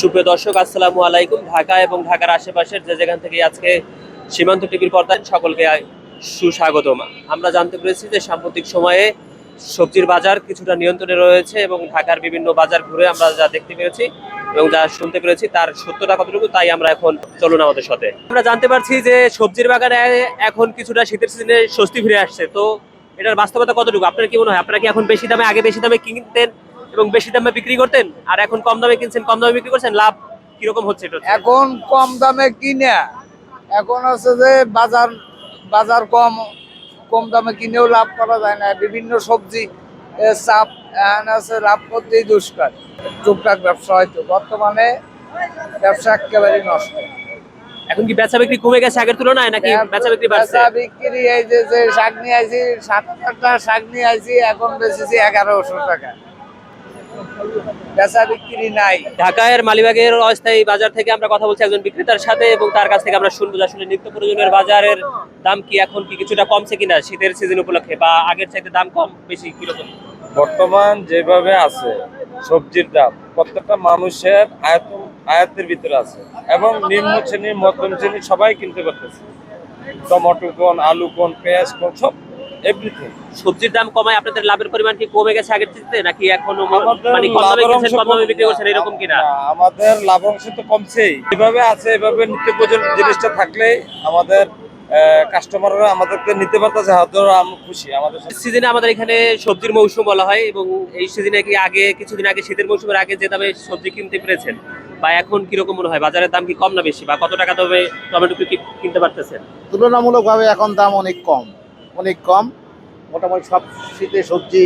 সুপ্রিয় দর্শক, আসসালামু আলাইকুম। ঢাকা এবং ঢাকার আশেপাশের যে যেখান থেকে আজকে সীমান্ত টিভির পর্দায় সকলকে সুস্বাগতম। আমরা জানতে পেরেছি যে সাম্প্রতিক সময়ে সবজির বাজার কিছুটা নিয়ন্ত্রণে রয়েছে এবং ঢাকার বিভিন্ন বাজার ঘুরে আমরা যা দেখতে পেরেছি এবং যা শুনতে পেরেছি তার সত্যটা কতটুকু, তাই আমরা এখন চলুন আমাদের সাথে। আমরা জানতে পারছি যে সবজির বাগানে এখন কিছুটা শীতের সিজনে স্বস্তি ফিরে আসছে। তো এটার বাস্তবতা কতটুকু? আপনার কি মনে হয়? আপনারা কি এখন বেশি দামে, আগে বেশি দামে কিনতেন? এবং বেশি দামে বিক্রি করতেন? আর এখন কম দামে কিনছেন কম দামে বিক্রি করছেন লাভ কীরকম হচ্ছে এটা এখন কম দামে কিনে। এখন হচ্ছে যে বাজার বাজার কম কম দামে কিনেও লাভ করা যায় না। বিভিন্ন সবজি চাপ এখন আছে লাভ করতেই দুষ্কার। টুকটাক ব্যবসা হয়তো। বর্তমানে ব্যবসা একেবারেই নষ্ট। এখন কি বেচা বিক্রি কমে গেছে আগের তুলনায় নাকি বেচা বিক্রি বাড়ছে? বেচা বিক্রি এই যে শাক নিয়ে আইছি সাত টাকা শাক নিয়ে আইছি এখন বেচেছি এগারোশো টাকা। বেচা বিক্রি নাই। ঢাকার মালিবাগের অস্থায়ী বাজার থেকে আমরা কথা বলছি একজন বিক্রেতার সাথে এবং তার কাছ থেকে আমরা শুনব যে আসলে নিত্য প্রয়োজনের বাজারের দাম কি এখন কি কিছুটা কমছে কিনা শীতের সিজন উপলক্ষে বা আগের চাইতে দাম কম বেশি কীরকম? বর্তমান যেভাবে আছে সবজির দাম প্রত্যেকটা মানুষের আয়ত আয়ত্তের ভিতরে আছে এবং নিম্ন শ্রেণির মধ্যম শ্রেণির সবাই কিনতে পারতেছে। টমেটো কোন আলু কোন পেঁয়াজ কোন সব এভরিথিং সবজির দাম কমায় আপনাদের লাভের পরিমাণ কি কমে গেছে আগের চাইতে নাকি এখনও আমাদের মানে কম দামে লাভের কিনছেন কম দামে বিক্রি করছেন এরকম কিনা? না, আমাদের লাভ অংশ তো কমছেই। এভাবে আছে এভাবে নিত্য প্রয়োজন জিনিসটা থাকলে আমাদের কাস্টমাররা আমাদেরকে নিতে পারতেছে হয়তো আমরা খুশি আমাদের সিজনে আমাদের এখানে সবজির মৌসুম বলা হয় এবং এই সিজনে কি আগে কিছুদিন আগে শীতের মৌসুমের আগে যে দামে সবজি কিনতে পেরেছেন বা এখন কীরকম মনে হয়? বাজারের দাম কি কম না বেশি? বা কত টাকা দামে টমেটো কিনতে পারতেছেন? তুলনামূলকভাবে এখন দাম অনেক কম। অনেক কম। মোটামুটি সব শীতের সবজি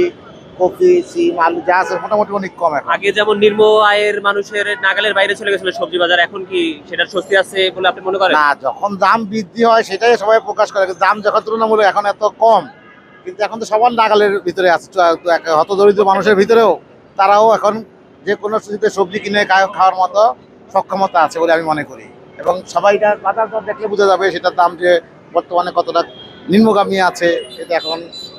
কপি সিম আলু যা আছে মোটামুটি অনেক কম এখন। আগে যেমন নিম্ন আয়ের মানুষের নাগালের বাইরে চলে গেছিল সবজি বাজার এখন কি সেটার স্বস্তি আছে বলে আপনি মনে করেন? না যখন দাম বৃদ্ধি হয় সেটাই সবাই প্রকাশ করে দাম যখন তুলনামূলক এখন এত কম কিন্তু এখন তো সবার নাগালের ভিতরে আছে তো এক হতদরিদ্র মানুষের ভিতরেও তারাও এখন যে কোনো শীতের সবজি কিনে খাওয়ার মতো সক্ষমতা আছে বলে আমি মনে করি। এবং সবাইটা বাজার দর দেখলে বোঝা যাবে সেটার দাম যে বর্তমানে কতটা নিম্নগামী আছে এটা এখন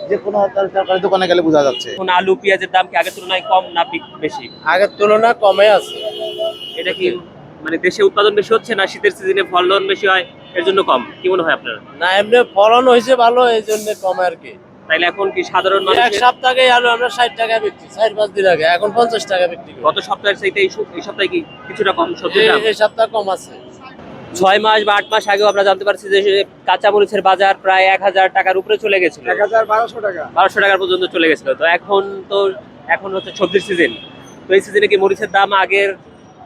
যে কোনো সরকারি দোকানে গেলে বোঝা যাচ্ছে। এখন আলু পেঁয়াজের দাম কি আগের তুলনায় কম না বেশি? আগের তুলনায় কমে আছে। এটা কি মানে দেশে উৎপাদন বেশি হচ্ছে না শীতের সিজনে ফলন বেশি হয় এর জন্য কম? কি মনে হয় আপনার? না এমনি ফলন হয়েছে ভালো এই জন্য কমে আর কি। তাইলে এখন কি সাধারণ মানুষ এক সপ্তাহে আলু আমরা ষাট টাকা বিক্রি চার পাঁচ দিন আগে এখন পঞ্চাশ টাকা বিক্রি গত সপ্তাহের চাইতে এই সপ্তাহে কি কিছুটা কম সবজির দাম? এই সপ্তাহ কম আছে। ছয় মাস বা আট মাস আগেও আমরা জানতে পারছি যে কাঁচা মরিচের বাজার প্রায় এক হাজার টাকার উপরে চলে গেছিল। এক হাজার বারোশো টাকা। বারোশো টাকার পর্যন্ত চলে গেছিল। তো এখন তো এখন হচ্ছে সবজির সিজন তো এই সিজনে কি মরিচের দাম আগের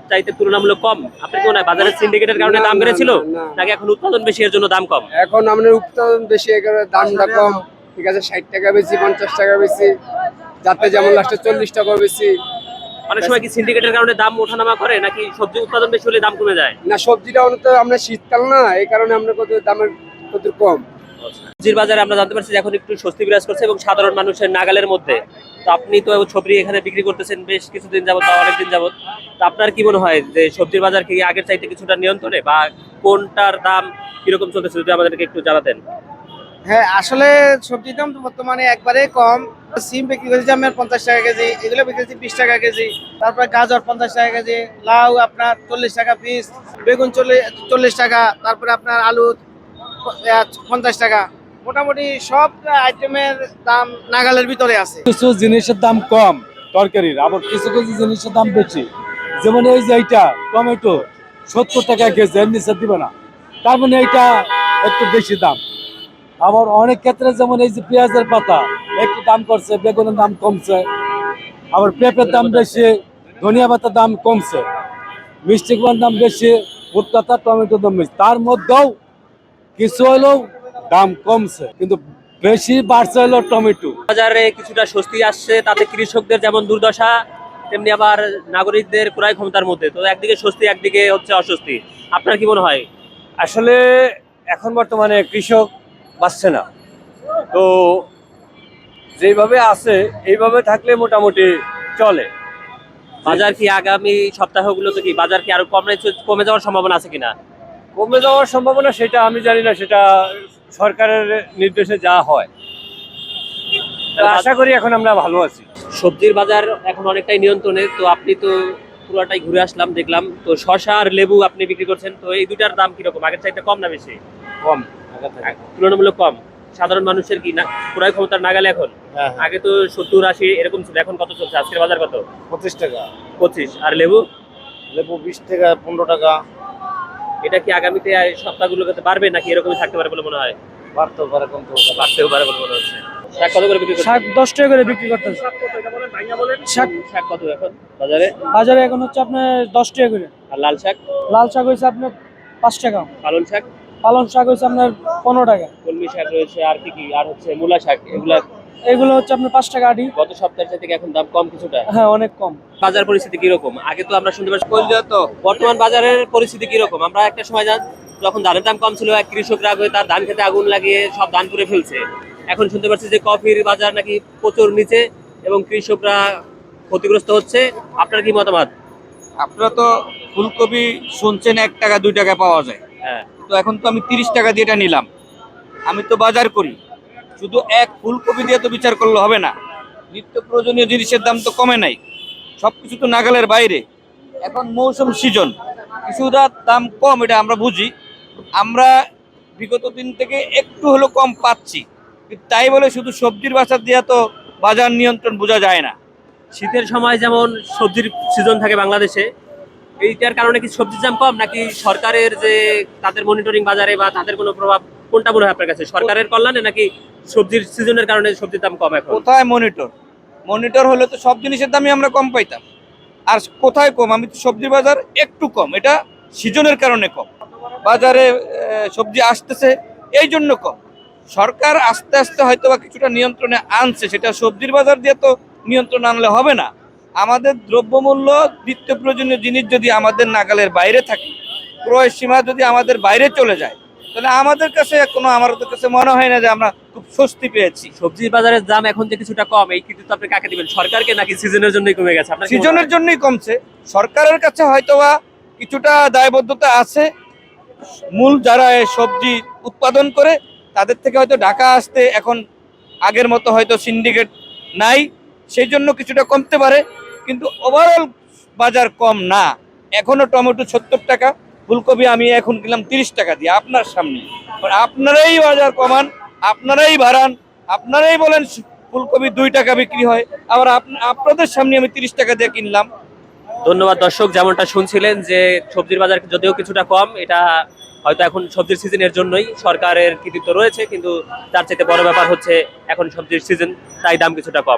চাইতে তুলনামূলক কম? আপনি কি মনে হয় বাজারের সিন্ডিকেটের কারণে দাম বেড়েছিল। নাকি এখন উৎপাদন বেশি এর জন্য দাম কম? এখন আমাদের উৎপাদন বেশি এখানে দামটা কম। ঠিক আছে ষাট টাকা বেশি পঞ্চাশ টাকা বেশি। যাতে যেমন লাস্টে চল্লিশ টাকা বেশি। অনেক সময় কি সিন্ডিকেটের কারণে দাম ওঠানামা করে নাকি সবজি উৎপাদন বেশি হলে দাম কমে যায়? না সবজিটা অনেক আমরা শীতকাল না এই কারণে আমরা কত দামের কত কম। সবজির বাজারে আমরা জানতে পারছি যে এখন একটু স্বস্তি বিরাজ করছে এবং সাধারণ মানুষের নাগালের মধ্যে। তো আপনি তো সবজি এখানে বিক্রি করতেছেন বেশ কিছুদিন যাবত বা অনেকদিন যাবত তো আপনার কি মনে হয় যে সবজির বাজার কি আগের চাইতে কিছুটা নিয়ন্ত্রণে বা কোনটার দাম কীরকম চলতেছে যদি আমাদেরকে একটু জানাতেন? হ্যাঁ আসলে সবজির দাম বর্তমানে একবারে কম। সিম বিক্রি করেছি আমি পঞ্চাশ টাকা কেজি, এগুলো বিক্রি বিশ টাকা কেজি। তারপরে গাজর পঞ্চাশ টাকা কেজি, লাউ আপনার চল্লিশ টাকা পিস, বেগুন চল্লিশ টাকা, তারপরে আপনার আলু পঞ্চাশ টাকা। মোটামুটি সব আইটেমের দাম নাগালের ভিতরে আছে। কিছু জিনিসের দাম কম, তরকারির। আবার কিছু কিছু জিনিসের দাম বেশি। যেমন এই যে এইটা, টমেটো, সত্তর টাকা কেজি এর নিচে দিবে না। তার মানে এইটা একটু বেশি দাম। আবার অনেক ক্ষেত্রে যেমন এই যে পেঁয়াজের পাতা একটু দাম করছে বেগুনের দাম কমছে আবার পেঁপের দাম বেশি ধনিয়া পাতার দাম কমছে মিষ্টি কুমার দাম বেশি ফুট পাতা টমেটোর দাম বেশি। তার মধ্যেও কিছু হলেও দাম কমছে কিন্তু বেশি বাড়ছে হলো টমেটো। বাজারে কিছুটা স্বস্তি আসছে তাতে কৃষকদের যেমন দুর্দশা তেমনি আবার নাগরিকদের ক্রয় ক্ষমতার মধ্যে। তো একদিকে স্বস্তি একদিকে হচ্ছে অস্বস্তি। আপনার কি মনে হয়? আসলে এখন বর্তমানে কৃষক বাঁচছে না। তো যেভাবে আছে এইভাবে থাকলে মোটামুটি চলে। বাজার কি আগামী সপ্তাহগুলোতে কি বাজার কি আরও কমে কমে যাওয়ার সম্ভাবনা আছে কিনা? কমে যাওয়ার সম্ভাবনা সেটা আমি জানি না সেটা সরকারের নির্দেশে যা হয়। আশা করি এখন আমরা ভালো আছি। সবজির বাজার এখন অনেকটাই নিয়ন্ত্রণে তো আপনি তো পুরোটাই ঘুরে আসলাম দেখলাম। তো শশা আর লেবু আপনি বিক্রি করছেন তো এই দুটার দাম কীরকম? আগের চাইতে কম না বেশি? কম। তুলনামূলক কম। সাধারণ মানুষের কি না ক্রয় ক্ষমতার নাগালে এখন? হ্যাঁ আগে তো সত্তর আশি এরকম ছিল এখন কত চলছে? আজকের বাজার কত? পঁচিশ টাকা। পঁচিশ। আর লেবু? লেবু বিশ টাকা পনেরো টাকা। এটা কি আগামীতে সপ্তাহগুলোতে বাড়বে নাকি এরকমই থাকতে পারে বলে মনে হয়? বাড়তেও পারে কমতেও পারে। বাড়তেও পারে বলে মনে হচ্ছে। শাক কত করে বিক্রি করছেন? শাক দশ টাকা করে বিক্রি করতেছে। শাক শাক কত এখন বাজারে? বাজারে এখন হচ্ছে আপনার দশ টাকা করে। আর লাল শাক? লাল শাক হয়েছে আপনার পাঁচ টাকা। পালন শাক? পালং শাক হয়েছে আপনার পনেরো টাকা। কলমি শাক রয়েছে আর কি কি? আর হচ্ছে মূলা শাক এগুলা এগুলো হচ্ছে আপনার পাঁচ টাকা আটি। গত সপ্তাহের থেকে এখন দাম কম কিছুটা? হ্যাঁ অনেক কম। বাজার পরিস্থিতি কীরকম? আগে তো আমরা শুনতে পাচ্ছি তো। বর্তমান বাজারের পরিস্থিতি কীরকম? আমরা একটা সময় জান যখন ধানের দাম কম ছিল এক কৃষকরা তার ধান খেতে আগুন লাগিয়ে সব ধান পুড়ে ফেলছে। এখন শুনতে পাচ্ছি যে কফির বাজার নাকি প্রচুর নিচে এবং কৃষকরা ক্ষতিগ্রস্ত হচ্ছে। আপনার কি মতামত? আপনারা তো ফুলকপি শুনছেন এক টাকা দুই টাকা পাওয়া যায়। হ্যাঁ। তো এখন তো আমি তিরিশ টাকা দিয়ে এটা নিলাম। আমি তো বাজার করি। শুধু এক ফুলকপি দিয়ে তো বিচার করলে হবে না। নিত্য প্রয়োজনীয় জিনিসের দাম তো কমে নাই। সব কিছু তো নাগালের বাইরে। এখন মৌসুম সিজন। কিছুটা দাম কম, এটা আমরা বুঝি। আমরা বিগত দিন থেকে একটু হলেও কম পাচ্ছি। তাই বলে শুধু সবজির বাজার দিয়ে তো বাজার নিয়ন্ত্রণ বোঝা যায় না। শীতের সময় যেমন সবজির সিজন থাকে বাংলাদেশে এইটার কারণে কি সবজির দাম কম নাকি সরকারের যে তাদের মনিটরিং বাজারে বা তাদের কোনো প্রভাব, কোনটা মনে হয় আপনার কাছে? সরকারের কল্যাণে নাকি সবজির সিজনের কারণে সবজির দাম কম এখন? কোথায় মনিটর মনিটর হলে তো সব জিনিসের দামই আমরা কম পাইতাম। আর কোথায় কম? আমি তো সবজি বাজার একটু কম, এটা সিজনের কারণে কম। বাজারে সবজি আসতেছে, এই জন্য কম। সরকার আস্তে আস্তে হয়তো বা কিছুটা নিয়ন্ত্রণে আনছে, সেটা সবজির বাজার দিয়ে তো নিয়ন্ত্রণ আনলে হবে না। আমাদের দ্রব্যমূল্য নিত্য প্রয়োজনীয় জিনিস যদি আমাদের নাগালের বাইরে থাকে ক্রয় সীমা যদি আমাদের বাইরে চলে যায় তাহলে আমাদের কাছে কোনো আমাদের কাছে মনে হয় না যে আমরা খুব স্বস্তি পেয়েছি। সবজির বাজারের দাম এখন যে কিছুটা কম এই কৃতিত্ব আপনি কাকে দিবেন? সরকারকে নাকি সিজনের জন্যই কমে গেছে? আপনার? সিজনের জন্যই কমছে। সরকারের কাছে হয়তোবা কিছুটা দায়বদ্ধতা আছে। মূল যারা সবজি উৎপাদন করে তাদের থেকে হয়তো ঢাকা আসতে এখন আগের মতো হয়তো সিন্ডিকেট নাই। সেই জন্য কিছুটা কমতে পারে। কিন্তু ওভারঅল বাজার কম না। এখনও টমেটো সত্তর টাকা, ফুলকপি আমি এখন কিনলাম তিরিশ টাকা দিয়ে, আপনার সামনে। আপনারাই বাজার কমান, আপনারাই বাড়ান, আপনারাই বলেন ফুলকপি দুই টাকা বিক্রি হয়, আবার আপ- আপনাদের সামনে আমি তিরিশ টাকা দিয়ে কিনলাম। ধন্যবাদ দর্শক, যেমনটা শুনছিলেন যে সবজির বাজার যদিও কিছুটা কম, এটা হয়তো এখন সবজির সিজনের জন্যই সরকারের কৃতিত্ব রয়েছে, কিন্তু তার চাইতে বড় ব্যাপার হচ্ছে এখন সবজির সিজন তাই দাম কিছুটা কম।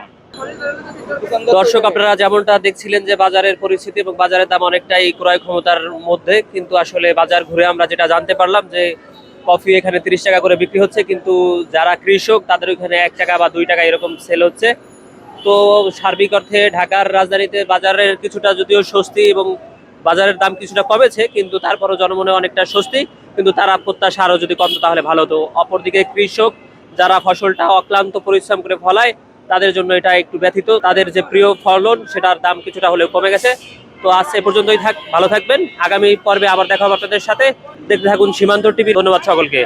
দর্শক, আপনারা যেমনটা দেখছিলেন যে বাজারের পরিস্থিতি এবং বাজারের দাম অনেকটাই ক্রয় ক্ষমতার মধ্যে, কিন্তু আসলে বাজার ঘুরে আমরা যেটা জানতে পারলাম যে কফি এখানে তিরিশ টাকা করে বিক্রি হচ্ছে, কিন্তু যারা কৃষক তাদের ওইখানে এক টাকা বা দুই টাকা এরকম সেল হচ্ছে। তো সার্বিক অর্থে ঢাকার রাজধানীতে বাজারের কিছুটা যদিও স্বস্তি এবং বাজারের দাম কিছুটা কমেছে, কিন্তু তারপরও জনমনে অনেকটা স্বস্তি, কিন্তু তারা প্রত্যাশা আরও যদি কমতো তাহলে ভালো হতো। অপরদিকে কৃষক যারা ফসলটা অক্লান্ত পরিশ্রম করে ফলায় তাদের জন্য এটা একটু ব্যথিত। তাদের যে প্রিয় ফলন, সেটার দাম কিছুটা হলেও কমে গেছে। তো আজ এ পর্যন্তই থাক, ভালো থাকবেন। আগামী পর্বে আবার দেখা হবে আপনাদের সাথে। দেখতে থাকুন সীমান্ত টিভি। ধন্যবাদ সকলকে।